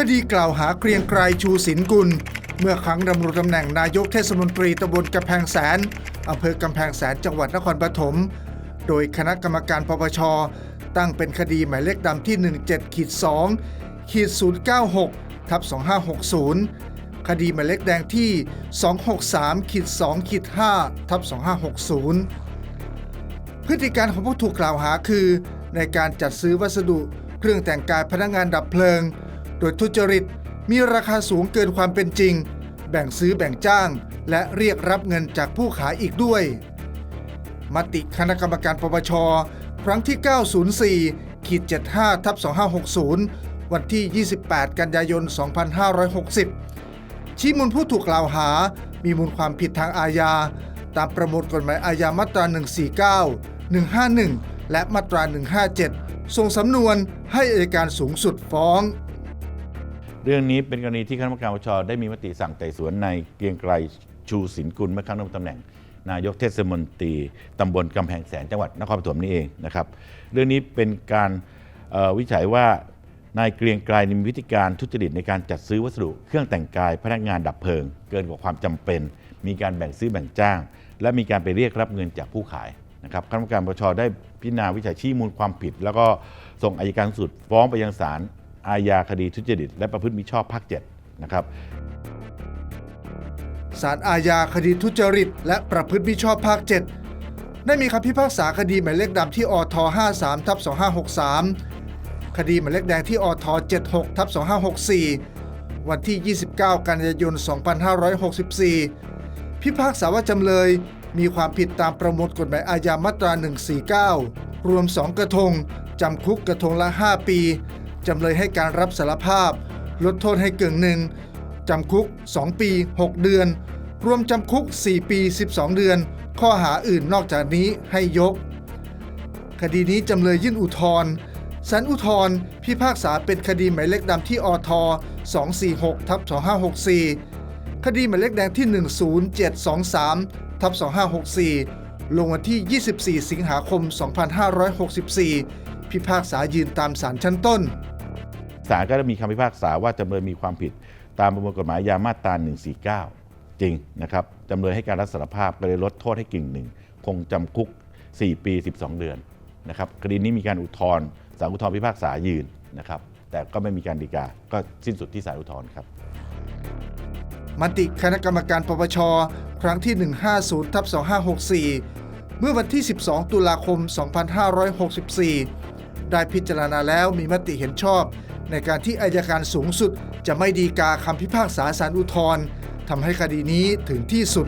คดีกล่าวหาเกรียงไกรชูศิลกุล เมื่อครั้งดำรงตำแหน่งนายกเทศมนตรีตำบลกำแพงแสนอำเภอกำแพงแสนจังหวัดนครปฐมโดยคณะกรรมการปปช ตั้งเป็นคดีหมายเลขดำที่ 17ขีด2ขีด096ทับ2560 คดีหมายเลขแดงที่ 263ขีด2ขีด5ทับ2560 พฤติการของผู้ถูกกล่าวหาคือ ในการจัดซื้อวัสดุ เครื่องแต่งกายพนักงานดับเพลิง โดยทุจริตมีราคาสูงเกินความเป็นจริง แบ่งซื้อแบ่งจ้าง และเรียกรับเงินจากผู้ขายอีกด้วย มติคณะกรรมการปปช ครั้งที่ 904ขีด75ทับ2560 วันที่ 28 กันยายน 2560 ชี้มูลผู้ถูกกล่าวหา มีมูลความผิดทางอาญา ตามประมวลกฎหมายอาญามาตรา 149 151 และมาตรา 157 ส่งสำนวนให้อัยการสูงสุดฟ้อง เรื่องนี้เป็นกรณีที่คณะกรรมการปปชได้มีมติสั่งไต่สวนนายเกรียงไกรชูศิลกุลเมื่อครั้งดำรงตำแหน่ง นายกเทศมนตรีตำบลกำแพงแสนจังหวัดนครปฐมนี่เองนะครับ เรื่องนี้เป็นการเอ่อวิจัยว่านายเกรียงไกรมีวิธีการทุจริตในการจัดซื้อวัสดุ เครื่องแต่งกายพนักงานดับเพลิง เกินกว่าความจำเป็น มีการแบ่งซื้อแบ่งจ้าง และมีการไปเรียกรับเงินจากผู้ขายนะครับคณะกรรมการปปชได้พิจารณาวิจัยชี้มูลความผิด แล้วก็ส่งอายการสูงสุดฟ้องไปยังศาล อาญาคดีทุจริต และประพฤติมิชอบภาค7นะครับศาลอาญาคดีทุจริต และประพฤติมิชอบภาค 7 ได้มีคำพิพากษาคดีหมายเลขดำที่อท53ทับ2563 คดีหมายเลขแดงที่อท76ทับ2564 วันที่ 29 กันยายน 2564 พิพากษาว่าจำเลยมีความผิดตามประมวลกฎหมายอาญามาตรา 149 รวม 2 กระทง จำคุกกระทงละ 5 ปี จำเลยให้การรับสารภาพ ลดโทษให้เกินหนึ่งจำคุก 2 ปี 6 เดือน รวมจำคุก 4 ปี 12 เดือน ข้อหาอื่นนอกจากนี้ให้ยก คดีนี้จำเลยยื่นอุทธรณ์ศาลอุทธรณ์พิพากษาเป็นคดีหมายเลขดำที่อท246ทับ2564 คดีหมายเลขแดงที่ 10723ทับ2564 ลงวันที่ 24 สิงหาคม 2564 พิพากษายืนตามศาลชั้นต้น ศาลก็ได้มีคำพิพากษาว่าจำเลยมีความผิดตามประมวลกฎหมายอาญามาตรา 149 จริงนะครับจำเลยให้การรับสารภาพก็เลยลดโทษให้กึ่งหนึ่งคงจำคุก 4 ปี 12 เดือนนะครับคดีนี้มีการอุทธรณ์ศาลอุทธรณ์พิพากษายืนนะครับ แต่ก็ไม่มีการฎีกา ก็สิ้นสุดที่ศาลอุทธรณ์ครับมติคณะกรรมการปปช ครั้งที่ 150ทับ2564 เมื่อวันที่ 12 ตุลาคม 2564 ได้พิจารณาแล้วมีมติเห็นชอบ ในการที่อายการสูงสุด จะไม่ดีกาคำพิพากษาสารอุทธรณ์ทำให้คดีนี้ถึงที่สุด